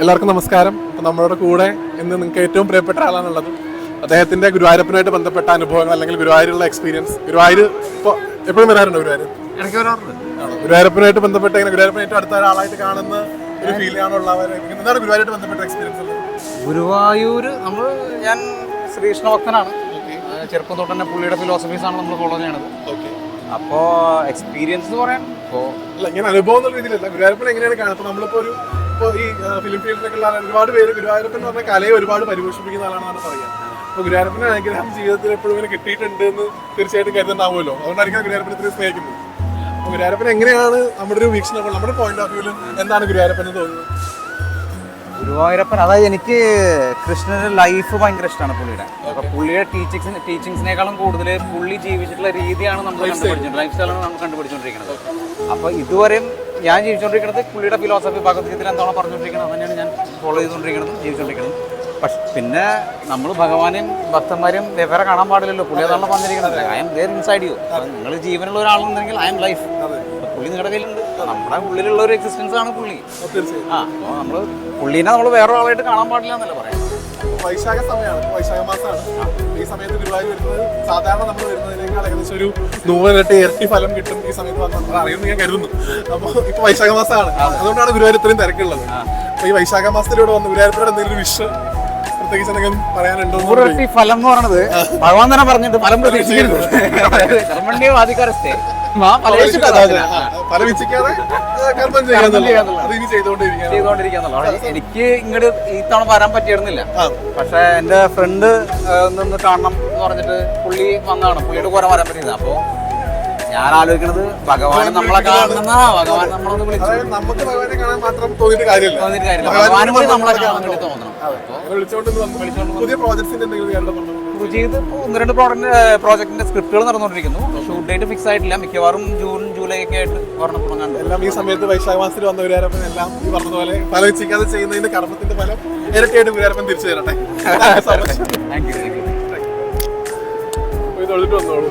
എല്ലാവർക്കും നമസ്കാരം. അപ്പോൾ നമ്മുടെ കൂടെ ഇന്ന് നിങ്ങൾക്ക് ഏറ്റവും പ്രിയപ്പെട്ട ആളാണുള്ളത്. അദ്ദേഹത്തിന്റെ ഗുരുവായൂരപ്പനുമായിട്ട് ബന്ധപ്പെട്ട അനുഭവങ്ങൾ അല്ലെങ്കിൽ ഗുരുവായൂരുള്ള എക്സ്പീരിയൻസ് ഗുരുവായൂർ ഇപ്പോൾ എപ്പോഴും വരാറുണ്ടോ ഗുരുവായൂർ ഇടയ്ക്ക് വരാറുണ്ട്. ഗുരുവായൂരപ്പനുമായിട്ട് ബന്ധപ്പെട്ട ഇങ്ങനെ ഗുരുവായൂരപ്പൻ ഏറ്റവും അടുത്ത ഒരാളായിട്ട് കാണുന്ന ഒരു ഫീൽ ആണുള്ളവർ എന്താണ് ഗുരുവായൂരായിട്ട് ബന്ധപ്പെട്ട എക്സ്പീരിയൻസ് ഗുരുവായൂര് നമ്മൾ ഞാൻ ശ്രീകൃഷ്ണ ഭക്തനാണ് ആ, ചെറുപ്പം തൊട്ട് തന്നെ പുള്ളിയുടെ ഫിലോസഫീസ് ആണ് നമ്മൾ ഫോളോ ചെയ്യണത്. ഓക്കെ. അപ്പോൾ എക്സ്പീരിയൻസ് എന്ന് പറയാൻ ഇപ്പോൾ ഇങ്ങനെ അനുഭവം എന്നുള്ള രീതിയിലല്ല. ഗുരുവായൂരപ്പൻ എങ്ങനെയാണ് കാണുന്നത്? നമ്മളിപ്പോൾ ഒരു ഇപ്പോൾ ഈ ഫിലിം ഫീൽഡിലൊക്കെ ഉള്ള. ഒരുപാട് പേര് ഗുരുവായൂരപ്പൻ എന്ന് പറഞ്ഞ കലയെ ഒരുപാട് പരിപോഷിപ്പിക്കുന്ന ആളാണെന്നാണ് പറയുക. അപ്പോൾ ഗുരുവായൂരപ്പന്റെ അനുഗ്രഹം ജീവിതത്തിൽ എപ്പോഴും ഇങ്ങനെ കിട്ടിയിട്ടുണ്ട് എന്ന് തീർച്ചയായിട്ടും കരുതുന്നുണ്ടാവുമല്ലോ. അതുകൊണ്ടായിരിക്കും ഗുരുവായൂരപ്പനെ ഇത്രയും സ്നേഹിക്കുന്നത്. അപ്പോൾ ഗുരുവായൂരപ്പൻ എങ്ങനെയാണ് നമ്മുടെ ഒരു വീക്ഷണം നമ്മുടെ പോയിന്റ് ഓഫ് വ്യൂവിൽ എന്താണ് ഗുരുവായൂരപ്പൻ എന്ന് തോന്നുന്നത്? ഗുരുവായൂരപ്പൻ അതായത് എനിക്ക് കൃഷ്ണന്റെ ലൈഫ് ഭയങ്കര ഇഷ്ടമാണ് പുള്ളിയുടെ. അപ്പൊ പുള്ളിയുടെ ടീച്ചിങ്സ് ടീച്ചിങ്സിനേക്കാളും കൂടുതൽ പുള്ളി ജീവിച്ചിട്ടുള്ള രീതിയാണ് നമ്മൾ കണ്ടുപിടിച്ചോണ്ട് ലൈഫ് സ്റ്റൈലാണ് നമ്മൾ കണ്ടുപിടിച്ചോണ്ടിരിക്കുന്നത്. അപ്പൊ ഇതുവരെയും ഞാൻ ജീവിച്ചുകൊണ്ടിരിക്കുന്നത് പുള്ളിയുടെ ഫിലോസഫി ഭഗവത്ഗീതയിൽ എന്താണോ പറഞ്ഞുകൊണ്ടിരിക്കുന്നത്. അതന്നെയാണ് തന്നെയാണ് ഞാൻ ഫോളോ ചെയ്തുകൊണ്ടിരിക്കുന്നത് ജീവിച്ചുകൊണ്ടിരിക്കുന്നത് പക്ഷെ പിന്നെ നമ്മൾ ഭഗവാനും ഭക്തന്മാരും വെവ്വേറെ കാണാൻ പാടില്ലല്ലോ. പുള്ളി അതാണ് പറഞ്ഞിരിക്കുന്നത്. I am there inside you നിങ്ങൾ ജീവനുള്ള ഒരാളെന്നുണ്ടെങ്കിൽ ഐ എം ലൈഫ് പുള്ളി നിങ്ങളുടെ കയ്യിലുണ്ട്. നമ്മുടെ ഉള്ളിലുള്ള ഒരു എക്സിസ്റ്റൻസ് ആണ് പുള്ളി. തീർച്ചയായും. ആ അപ്പോൾ നമ്മൾ പുള്ളീനെ നമ്മൾ വേറെ ആളായിട്ട് കാണാൻ പാടില്ല എന്നല്ല പറയാം. വൈശാഖ സമയമാണ് വൈശാഖ മാസമാണ്. ഈ സമയത്ത് ഗുരുവായൂർ വരുന്നത് സാധാരണ നമ്മൾ വരുന്നതിനേക്കാൾ ഏകദേശം ഒരു നൂറിരട്ടി ഇരട്ടി ഫലം കിട്ടും ഈ സമയത്ത് വന്നാൽ അറിയുമെന്ന് ഞാൻ കരുതുന്നു. അപ്പോൾ ഇപ്പോൾ വൈശാഖ മാസമാണ്. അതുകൊണ്ടാണ് ഗുരുവായൂർ ഇത്രയും തിരക്കുള്ളത്. അപ്പോൾ ഈ വൈശാഖ മാസത്തിലൂടെ വന്ന് ഗുരുവായൂരപ്പനോട് എന്തെങ്കിലും ഒരു വിഷ് പ്രത്യേകിച്ച് എന്തെങ്കിലും പറയാനുണ്ടോ നൂറിരട്ടി ഫലം എന്ന് പറയുന്നത് ഭഗവാൻ തന്നെ പറഞ്ഞിട്ട് ഫലം പ്രതീക്ഷിക്കരുത്. കർമ്മണ്യ വാദിക്കാരസ്ഥേ എനിക്ക് ഇങ്ങോട്ട് ഈ തവണ വരാൻ പറ്റിയിരുന്നില്ല. പക്ഷെ എന്റെ ഫ്രണ്ട് നിന്ന് കാണണം എന്ന് പറഞ്ഞിട്ട് പുള്ളി വന്നാണ് പുള്ളിയുടെ കുറെ വരാൻ പറ്റിയത്. അപ്പോ ഞാൻ ആലോചിക്കുന്നത് ഭഗവാൻ നമ്മളെ കാണുന്ന ഭഗവാൻ നമ്മളൊന്ന് വിളിച്ചു. നമുക്ക് ഭഗവാനെ കാണാൻ മാത്രം തോന്നിയിട്ട് കാര്യമില്ല. തോന്നിയിട്ട് കാര്യമില്ല. ഭഗവാനും കൂടി നമ്മളെ കാണാൻ വേണ്ടി തോന്നണം. അങ്ങനെ വിളിച്ചുകൊണ്ട് വന്നു പുതിയ പ്രോജക്ട്സിന്റെ എന്തെങ്കിലും കേരളത്തിലുണ്ടോ ചെയ്ത് ഒന്ന് രണ്ട് പ്രോഡക്റ്റ് പ്രോജക്റ്റിന്റെ സ്ക്രിപ്റ്റുകൾ നടന്നുകൊണ്ടിരിക്കുന്നു. ഷൂട്ട് ഡേറ്റ് ഫിക്സ് ആയിട്ടില്ല. മിക്കവാറും ജൂൺ ജൂലൈ ഒക്കെ ആയിട്ട് ഒരെണ്ണം തുടങ്ങാണ്ട് എല്ലാം ഈ സമയത്ത് വൈശാഖ മാസത്തിൽ വന്ന ഗുരുവാരപ്പൻ എല്ലാം ഈ പറഞ്ഞതുപോലെ ഫലവിച്ചിക്കാതെ ചെയ്യുന്നതിന്റെ കർമ്മത്തിന്റെ ഫലം ഇരട്ടിയായിട്ട് ഗുരുവാരപ്പൻ തിരിച്ചു തരട്ടെ? താങ്ക് യു താങ്ക് യു തൊഴുതിട്ട് വന്നോളൂ.